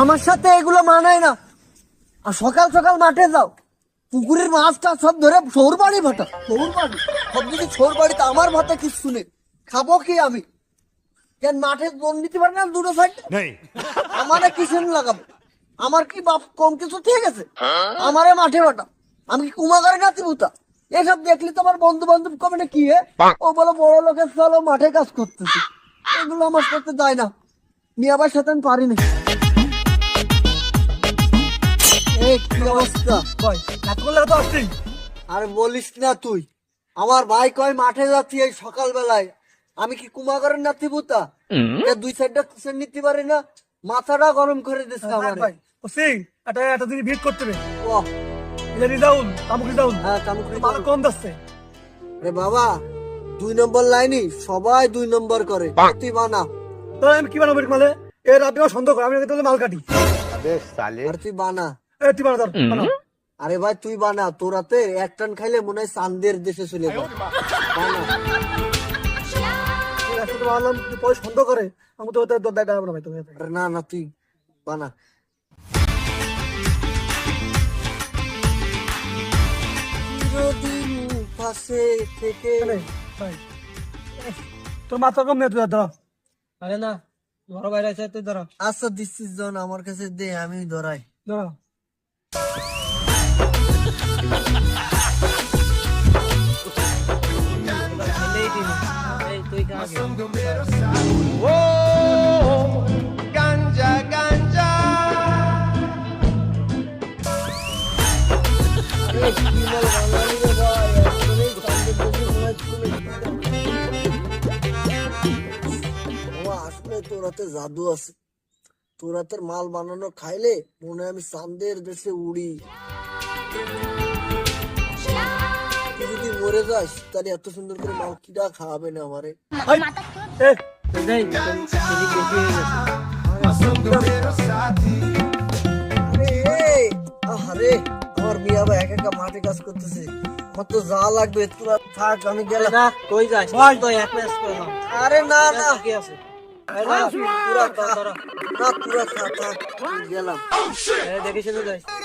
আমার সাথে এগুলো মানায় না। আর সকাল সকাল মাঠে যাও। পুকুরের মাছ টাছ সব ধরে সৌর বাড়ি ভাটা। সৌর বাড়ি? সব যদি সৌর বাড়িতে আমার ভাতা কিছু শুনে খাব কি আমি? কেন মাঠে জোন নিতে পারে না দুটো সাইড? আমার কিসেন লাগাবো। আমার কি বাপ কম কিছু ঠিক আছে? আমারে মাঠে ভাটা আমি কি কুমাগারে নাতি বুতা এসব দেখলি তো আমার বন্ধু বান্ধব কবে না কি ও বলো বড় লোকের চলো মাঠে কাজ করতেছি। এগুলো আমার সাথে যায় না। মিয়াবার সাথে আমি পারি না। কি অবস্থা? কই তো আসছি। আর বলিস না তুই। আমার ভাই কয় মাঠে যাচ্ছি এই সকাল বেলায় আমি কি কুমাগরের নাতি বুতা দুই সাইডটা কিসের নিতে পারি না। মাথাটা গরম করে দিচ্ছে আমার। ভাই ও সিং এটা এটা দিন ভিড় করতে হবে ও এটা রিজাউল হ্যাঁ কম বাবা দুই নম্বর লাইনই সবাই দুই নম্বর করে। তুই বানা তো আমি কি বানাবো মানে এ রাতে সন্দেহ করে আমি তোদের মাল কাটি। আর তুই বানা। এ তুই বানা আরে ভাই তুই বানা। তোরাতে এক টান খাইলে মনে হয় চান্দের দেশে চলে যাবে। বানা। তুই একসাথে মারলাম পরে সন্দেহ করে আমি তো ওদের দরদায় দাঁড়াবো না ভাই তুমি না না তুই বানা। পাশে থেকে এখানে, ভাই। তোর মাথা কম নেই তুই ধর। আরে না বাইরে আছে তুই ধর। আচ্ছা দিচ্ছিস জন আমার কাছে দে আমি ধরাই। ধর। ও আসলে তোরাতে জাদু আছে। তোরাতের মাল বানানো খাইলে মনে হয় আমি চান্দের দেশে উড়ি। মরে যাস তাহলে এত সুন্দর করে কিরা খাওয়াবে না আমারে। আরে আমার একা একা মাঠে কাজ করতেছে। আমার তো যা লাগবে তোরা থাক আমি গেলাম। না কই যাস। তো এক ম্যাচ করলাম আরে না না। কি আছে? না, তোরা না তোরা থাক গেলাম। এ, দেখে শুনে যাস। মিয়া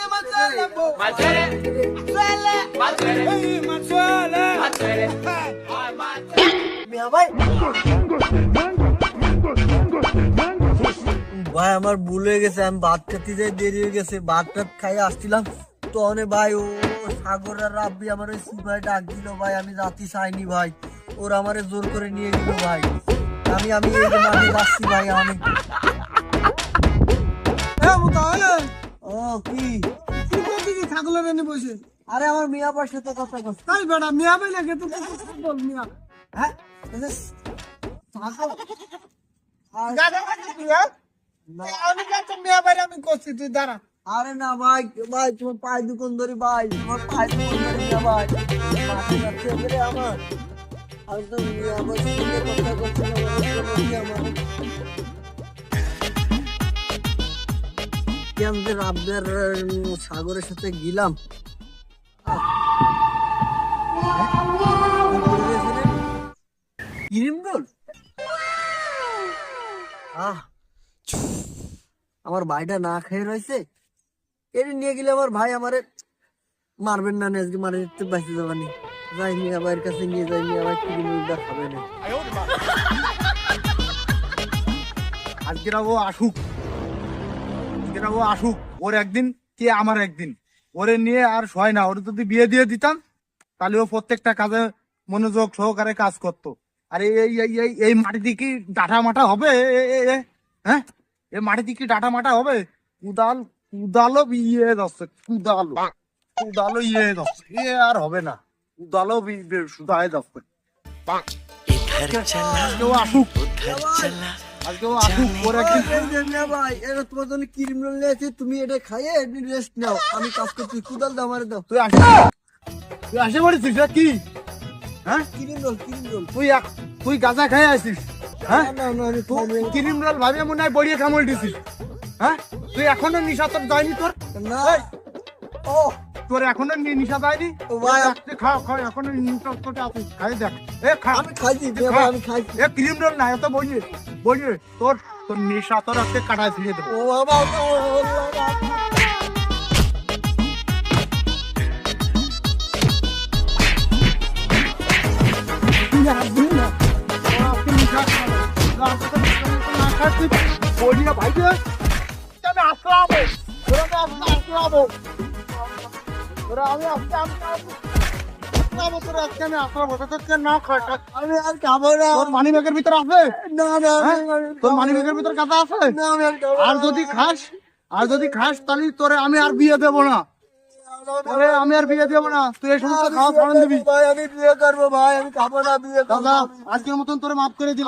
ভাই ভাই আমার ভুল হয়ে গেছে আমি ভাত খেতে যাই দেরি হয়ে গেছে ভাত টাত খাই আসছিলাম। তো অনেক ভাই ও সাগর আর রাব্বি আমার ওই সিপাই ডাক দিল ভাই আমি রাতি চাইনি ভাই। ওরা আমারে জোর করে নিয়ে গেল ভাই। আমি আমি এই যে মাঠে যাচ্ছি ভাই আমি। ও কি? আরে আমি যাচ্ছি মিয়া ভাই আমি করছি তুই দাঁড়া আরে না ভাই ভাই তোমার পায়ে দুকন ধরি ভাই তোমার পায়ে দুকন ধরি না ভাই বলে আমার আমি তো আমার সঙ্গে কথা আমার কি আমাদের আব্দের সাগরের সাথে গেলাম। আমার ভাইটা না খেয়ে রয়েছে। এর নিয়ে গেলে আমার ভাই আমারে মারবেন না আজকে মারে দিতে বাঁচতে যাবানি যাই নিয়ে ভাইয়ের কাছে নিয়ে যাই মিয়া ভাই ক্রিম রোলটা খাবে না। আজকের ও আসুক। আজকের ও আসুক ওর একদিন কে আমার একদিন। ওরে নিয়ে আর সয় না ওর যদি বিয়ে দিয়ে দিতাম তাহলে ও প্রত্যেকটা কাজে মনোযোগ সহকারে কাজ করতো। আর এই এই এই মাটিতে কি ডাটা মাটা হবে? হ্যাঁ? এই মাটিতে কি ডাটা মাটা হবে? কুদাল কুদালও ইয়ে যাচ্ছে কুদালো কুদালও ইয়ে যাচ্ছে এ আর হবে না। কুদালও শুধায় যাচ্ছে আজকেও আসুক। আজকেও আসুক ওর একদিন এই ভাই এটা তোমার জন্য ক্রিম রোল নিয়েছি তুমি এটা খাইয়ে রেস্ট নাও। আমি কাজ করছি কুদাল দাও আমারে দাও। তুই আসে তুই আসে পড়েছিস কি? হ্যাঁ? Cream roll cream roll. তুই এক- তুই গাঁজা খেয়ে আসিস হ্যাঁ? ক্রিম রোল ভাবে মনে হয় বড়িয়ে কামড় দিছিস হ্যাঁ? তুই এখনও নিশা তোর যায়নি তোর? না। এই, ও তোর এখনও নিশা যায়নি ও ভাই, আজকে খা খা এখনও নিশা তোটা আছে খাই দেখ এ খা আমি খাইছি আমি খাইছি এ ক্রিম রোল না এত বইয়ে বইয়ে তোর তোর নেশা তোর আজকে কাটায় ফিরিয়ে দেবো ও বাবা ভাই আসলাম আসলাম ওরা আমি আসতে আমি আজকে আমি আসলাম ওটা না খাটা আমি আর খাব না। তোর মানি ব্যাগের ভিতরে আছে? না না হ্যাঁ? তোর মানি ব্যাগের ভিতরে কাটা আছে? না আমি আর খাব আর না। যদি খাস আর যদি খাস তাহলে তোরে আমি আর বিয়ে দেবো না। আমি আর বিয়ে দেবো না। তুই এই সমস্ত আমি খাওয়া বিয়ে দিবি করব ভাই আমি বিয়ে করব ভাই আমি খাব না বিয়ে দাদা আজকের মতন তোরে মাফ করে দিলাম।